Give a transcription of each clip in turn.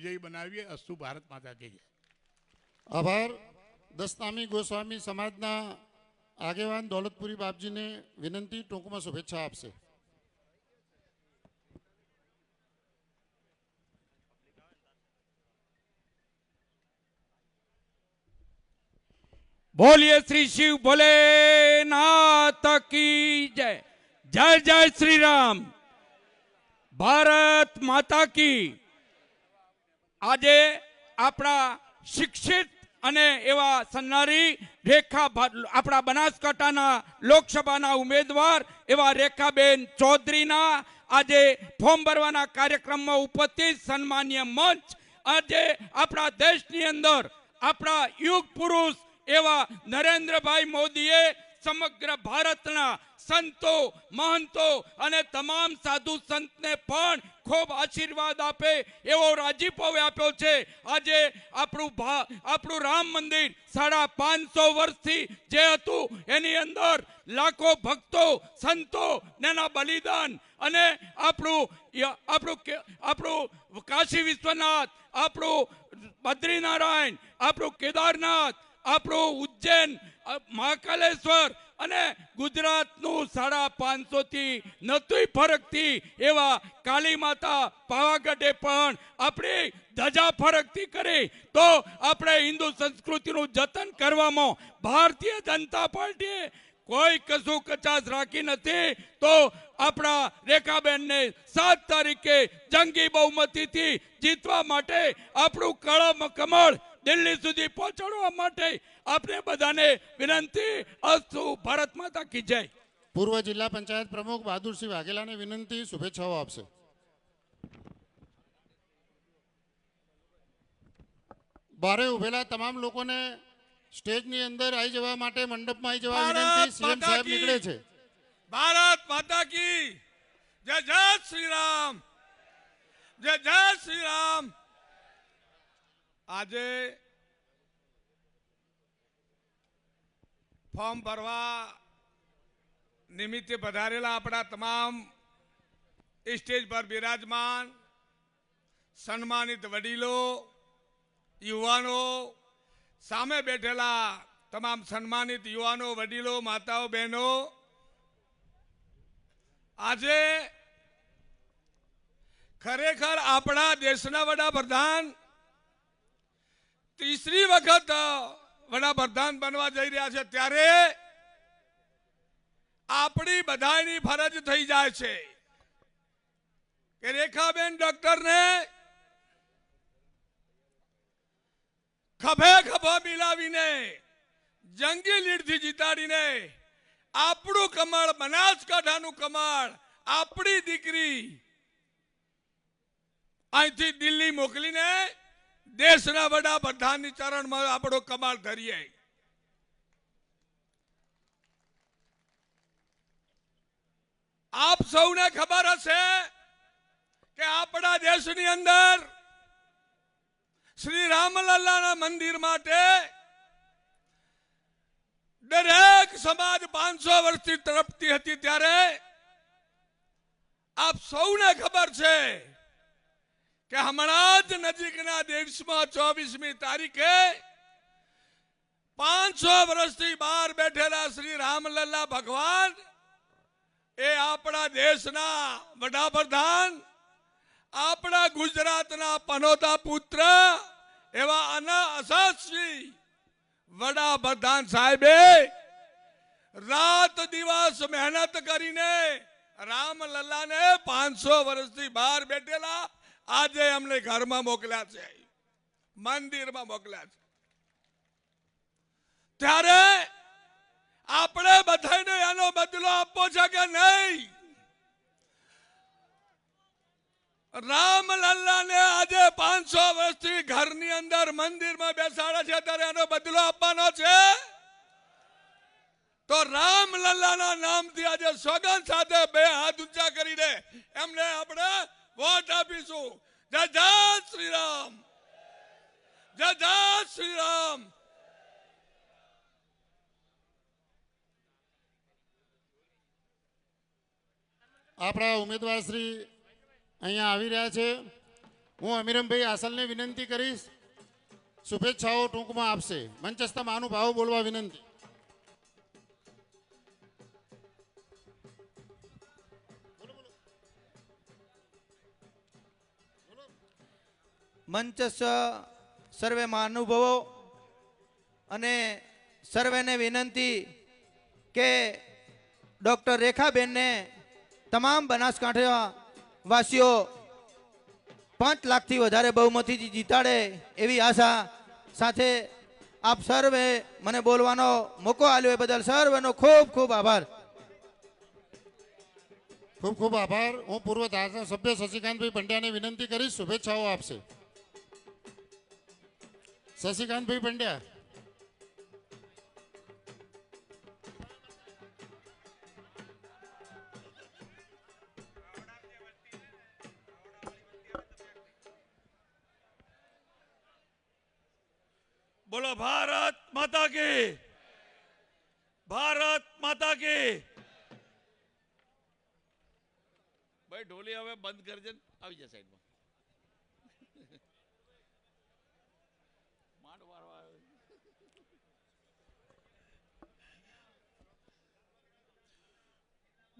વિજયી બનાવીએ અસ્તુ ભારત માતા કી જય. આભાર. દસનામી ગોસ્વામી સમાજના આગેવાન દોલતપુરી બાપજીને વિનંતી ટૂંકમાં શુભેચ્છા આપશે. બોલીએ શ્રી શિવ ભોલેનાથ કી જય. જય જય શ્રી રામ. ભારત માતા કી આજે આપણા શિક્ષિત અને એવા સન્નારી રેખા આપણા બનાસકાંઠાના લોકસભાના ઉમેદવાર એવા રેખાબેન ચૌધરીના આજે ફોર્મ ભરવાના કાર્યક્રમમાં ઉપસ્થિત સન્માન્ય મંચ. આજે આપણા દેશની અંદર આપણા યુગ પુરુષ એવા નરેન્દ્રભાઈ મોદીએ સમગ્ર ભારતના સંતો, મહંતો અને તમામ સાધુ સંતને પણ ખૂબ આશીર્વાદ આપે એવો રાજીપો આપ્યો છે. આજે આપણું આપણું રામ મંદિર સાડા પાંચસો વર્ષથી જે હતું, એની અંદર લાખો ભક્તો, સંતો એના બલિદાન અને આપણું આપણું આપણું કાશી વિશ્વનાથ, આપણું બદ્રીનારાયણ, આપણું કેદારનાથ, આપણું ઉજ્જૈન મહાકાલેશ્વર અને ગુજરાતનું સાડા પાંચસોથી નતું ફરકથી એવા કાળી માતા પાવાગઢે પણ આપણી ધજા ફરકથી કરી. તો આપણે હિન્દુ સંસ્કૃતિનું જતન કરવામાં ભારતીય જનતા પાર્ટીએ કોઈ કશું કચાશ રાખી નથી. તો આપણા રેખાબેનને સાત તારીખે જંગી બહુમતીથી જીતવા માટે આપણું કળમ કમળ દિલ્હી સુધી પહોંચાડવા માટે આપણે બધાને વિનંતી અસ્તુ ભારત માતા કી જય. પૂર્વ જિલ્લા પંચાયત પ્રમુખ બહાદુરસિંહ વાઘેલાને વિનંતી શુભેચ્છાઓ આપશે. બારે ઉભેલા તમામ લોકોને સ્ટેજની અંદર આવી જવા માટે મંડપમાં આવી જવા વિનંતી સીએમ સાહેબ નીકળે છે. ભારત માતા કી. જય જય શ્રી રામ. જય જય શ્રી રામ. આજે ફોર્મ ભરવા નિમિત્તે પધારેલા આપણા તમામ સ્ટેજ પર બિરાજમાન, સન્માનિત વડીલો, યુવાનો, સામે બેઠેલા તમામ સન્માનિત યુવાનો, વડીલો, માતાઓ, બહેનો, આજે ખરેખર આપણા દેશના વડાપ્રધાન ત્રીસરી વખત વડાપ્રધાન બનવા જઈ રહ્યા છે ત્યારે આપણી બધાની ફરજ થઈ જાય છે કે રેખાબેન ડોક્ટરને ખભે ખભા મિલાવીને, જંગી લીડથી જીતાડીને, આપણું કમળ, બનાસકાંઠાનું કમળ, આપણી દીકરી અહીંથી દિલ્હી મોકલીને દેશના વડાપ્રધાનની ચરણમાં આપણો કમાલ ધરીએ. આપ સૌને ખબર હશે કે આપણા દેશની અંદર શ્રી રામલલ્લાના મંદિર માટે દરેક સમાજ પાંચસો વર્ષથી તરફતી હતી ત્યારે આપ સૌને ખબર છે કે હમણાં જ નજીકના દિવસમાં ચોવીસમી તારીખે પાંચસો વર્ષથી બહાર બેઠેલા શ્રી રામલલ્લા ભગવાન એ આપણા દેશના વડાપ્રધાન, આપણા ગુજરાતના પનોતા પુત્ર એવા અના અસાશ્રી વડાપ્રધાન સાહેબે રાત દિવસ મહેનત કરીને રામલલ્લાને પાંચસો વર્ષથી બહાર બેઠેલા આજે અમને ઘરમાં મોકલ્યા છે. મંદિરમાં મોકલ્યા છે. ત્યારે આપણે બધાને એનો બદલો આપવો છે કે નહીં? રામલલ્લાને આજે પાંચસો વર્ષથી ઘરની અંદર મંદિરમાં બેસાડે છે ત્યારે એનો બદલો આપવાનો છે? તો રામલલ્લાના નામથી આજે સોગંદ સાથે બે હાથ ઊંચા કરીને એમને આપણે વોટ આપીશું જય જય શ્રી રામ જય જય શ્રી રામ આપણા ઉમેદવાર શ્રી અહીંયા આવી રહ્યા છે. હું અમીરમભાઈ આસલને વિનંતી કરીશ. શુભેચ્છાઓ ટૂંકમાં આપશે. મંચસ્થ મહાનુભાવો બોલવા વિનંતી. મંચસ્થ સર્વે મહાનુભવો અને સર્વેને વિનંતી કે ડૉક્ટર રેખાબેનને તમામ બનાસકાંઠા વાસીઓ પાંચ લાખથી વધારે બહુમતીથી જીતાડે એવી આશા સાથે આપ સર્વે મને બોલવાનો મોકો આપ્યો એ બદલ સર્વેનો ખૂબ ખૂબ આભાર. ખૂબ ખૂબ આભાર. હું પૂર્વ ધારાસભ્ય શશિકાંતભાઈ પંડ્યાને વિનંતી કરીશ. શુભેચ્છાઓ આપશે. શશિકાંતભાઈ પંડ્યા બોલો, ભારત માતા કી ભારત માતા કી ભાઈ, ઢોલી હવે બંધ કરજે. આવી જા સાઈડમાં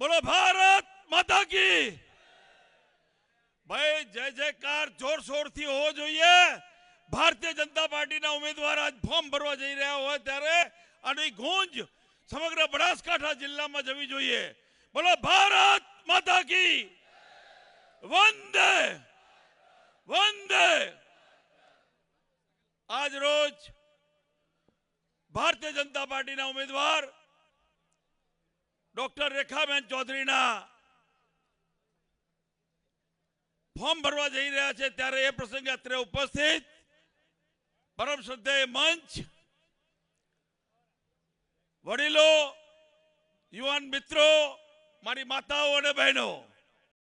બોલો ભારત માતા કી ભાઈ જય જયકાર જોરશોરથી હોવો જોઈએ ભારતીય જનતા પાર્ટીના ઉમેદવાર આજ ફોર્મ ભરવા જઈ રહ્યા હોય ત્યારે આની ગૂંજ સમગ્ર બનાસકાંઠા જિલ્લામાં જવી જોઈએ બોલો ભારત માતા કી વંદે વંદે આજ રોજ ભારતીય જનતા પાર્ટીના ઉમેદવાર ડોક્ટર રેખાબેન ચૌધરીના ફોર્મ ભરવા જઈ રહ્યા છે ત્યારે એ પ્રસંગે અત્રે ઉપસ્થિત પરમ શ્રદ્ધેય મંચ વડીલો, યુવાન મિત્રો, મારી માતાઓ અને બહેનો.